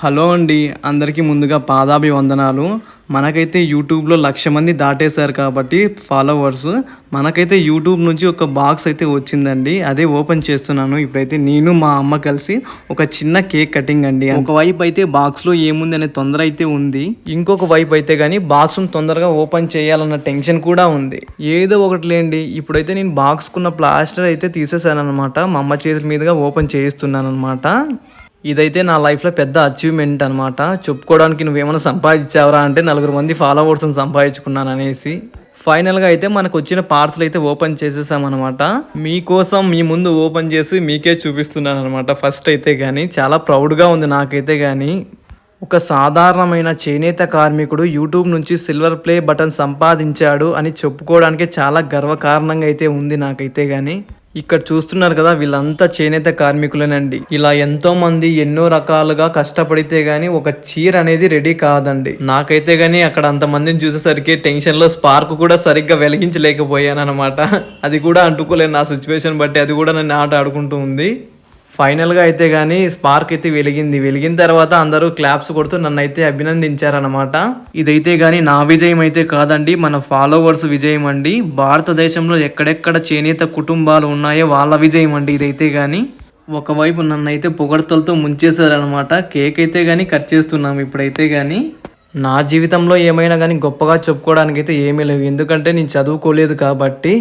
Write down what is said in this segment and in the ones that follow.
Hello అండి అందరికీ ముందుగా పాదాభివందనాలు. మనకైతే యూట్యూబ్లో లక్ష మంది దాటేశారు కాబట్టి ఫాలోవర్స్ మనకైతే యూట్యూబ్ నుంచి ఒక బాక్స్ అయితే వచ్చిందండి అదే ఓపెన్ చేస్తున్నాను. ఇప్పుడైతే నేను మా అమ్మ కలిసి ఒక చిన్న కేక్ కటింగ్ అండి. ఒక వైపు అయితే బాక్స్లో ఏముంది అనే తొందర అయితే ఉంది. ఇంకొక వైపు అయితే కానీ బాక్స్ను తొందరగా ఓపెన్ చేయాలన్న టెన్షన్ కూడా ఉంది. ఏదో ఒకటి లేండి ఇప్పుడైతే నేను బాక్స్కున్న ప్లాస్టర్ అయితే తీసేసాను అనమాట మా అమ్మ చేతుల మీదుగా ఓపెన్ చేయిస్తున్నాను అనమాట ఇదైతే నా లైఫ్లో పెద్ద అచీవ్మెంట్ అనమాట చెప్పుకోవడానికి నువ్వేమైనా సంపాదించావరా అంటే నలుగురు మంది ఫాలోవర్స్ని సంపాదించుకున్నాను అనేసి. ఫైనల్గా అయితే మనకు వచ్చిన పార్సల్ అయితే ఓపెన్ చేసేసామన్నమాట మీకోసం మీ ముందు ఓపెన్ చేసి మీకే చూపిస్తున్నాను అనమాట ఫస్ట్ అయితే కానీ చాలా ప్రౌడ్గా ఉంది నాకైతే కానీ ఒక సాధారణమైన చేనేత కార్మికుడు యూట్యూబ్ నుంచి సిల్వర్ ప్లే బటన్ సంపాదించాడు అని చెప్పుకోవడానికి చాలా గర్వకారణంగా అయితే ఉంది నాకైతే కానీ ఇక్కడ చూస్తున్నారు కదా వీళ్ళంతా చేనేత కార్మికులేనండి. ఇలా ఎంతో మంది ఎన్నో రకాలుగా కష్టపడితే గానీ ఒక చీర అనేది రెడీ కాదండి. నాకైతే గానీ అక్కడ అంతమందిని చూసేసరికి టెన్షన్లో స్పార్క్ కూడా సరిగ్గా వెలిగించలేకపోయాను అనమాట అది కూడా అంటుకోలేను నా సిచ్యువేషన్ బట్టి అది కూడా నన్ను ఆట ఆడుకుంటూ ఉంది. ఫైనల్గా అయితే కానీ స్పార్క్ అయితే వెలిగింది. వెలిగిన తర్వాత అందరూ క్లాప్స్ కొడుతూ నన్ను అయితే అభినందించారనమాట ఇదైతే కానీ నా విజయం అయితే కాదండి. మన ఫాలోవర్స్ విజయం అండి. భారతదేశంలో ఎక్కడెక్కడ చేనేత కుటుంబాలు ఉన్నాయో వాళ్ళ విజయం అండి ఇదైతే కానీ ఒకవైపు నన్ను అయితే పొగడతలతో ముంచేశారనమాట కేక్ అయితే కానీ కట్ చేస్తున్నాం ఇప్పుడైతే కానీ నా జీవితంలో ఏమైనా కానీ గొప్పగా చెప్పుకోవడానికి అయితే ఏమీ లేవు. ఎందుకంటే నేను చదువుకోలేదు కాబట్టి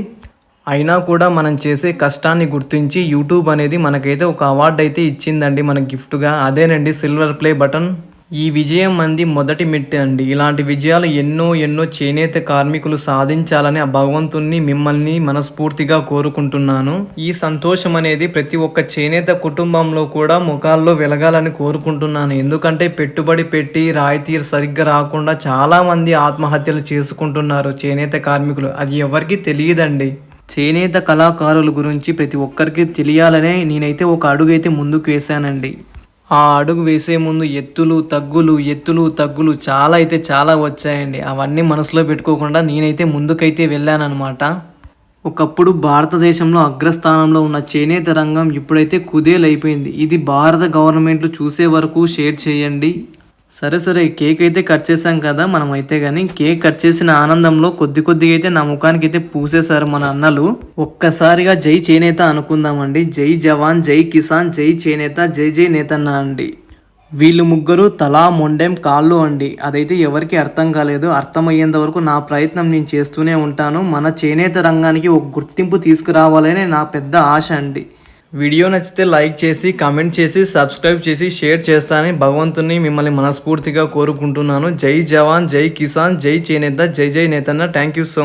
అయినా కూడా మనం చేసే కష్టాన్ని గుర్తించి యూట్యూబ్ అనేది మనకైతే ఒక అవార్డు అయితే ఇచ్చిందండి మన గిఫ్ట్గా. అదేనండి సిల్వర్ ప్లే బటన్. ఈ విజయం మంది మొదటి మెట్టు అండి. ఇలాంటి విజయాలు ఎన్నో ఎన్నో చేనేత కార్మికులు సాధించాలని ఆ భగవంతుణ్ణి మిమ్మల్ని మనస్ఫూర్తిగా కోరుకుంటున్నాను. ఈ సంతోషం అనేది ప్రతి ఒక్క చేనేత కుటుంబంలో కూడా ముఖాల్లో వెలగాలని కోరుకుంటున్నాను. ఎందుకంటే పెట్టుబడి పెట్టి రాయితీ సరిగ్గా రాకుండా చాలామంది ఆత్మహత్యలు చేసుకుంటున్నారు చేనేత కార్మికులు. అది ఎవరికి తెలియదండి. చేనేత కళాకారుల గురించి ప్రతి ఒక్కరికి తెలియాలనే నేనైతే ఒక అడుగు అయితే ముందుకు వేశానండి. ఆ అడుగు వేసే ముందు ఎత్తులు తగ్గులు ఎత్తులు తగ్గులు చాలా అయితే చాలా వచ్చాయండి. అవన్నీ మనసులో పెట్టుకోకుండా నేనైతే ముందుకైతే వెళ్ళానన్నమాట. ఒకప్పుడు భారతదేశంలో అగ్రస్థానంలో ఉన్న చేనేత రంగం ఇప్పుడైతే కుదేలైపోయింది. ఇది భారత గవర్నమెంట్లు చూసే వరకు షేర్ చేయండి. సరే సరే కేక్ అయితే కట్ చేసాం కదా మనం అయితే కానీ కేక్ కట్ చేసిన ఆనందంలో కొద్ది కొద్దిగా అయితే నా ముఖానికి అయితే పూసేశారు మన అన్నలు. ఒక్కసారిగా జై చేనేత అనుకుందామండి. జై జవాన్ జై కిసాన్ జై చేనేత జై జై నేతన్న అండి. వీళ్ళు ముగ్గురు తలా మొండెం కాళ్ళు అండి. అదైతే ఎవరికి అర్థం కాలేదు. అర్థమయ్యేంత వరకు నా ప్రయత్నం నేను చేస్తూనే ఉంటాను. మన చేనేత రంగానికి ఒక గుర్తింపు తీసుకురావాలని నా పెద్ద ఆశ అండి. వీడియో నచ్చితే లైక్ చేసి కామెంట్ చేసి సబ్స్క్రైబ్ చేసి షేర్ చేస్తానని భగవంతుని మిమ్మల్ని మనస్ఫూర్తిగా కోరుకుంటున్నాను. జై జవాన్ జై కిసాన్ జై చేనేత జై జై నేతన్న. Thank you so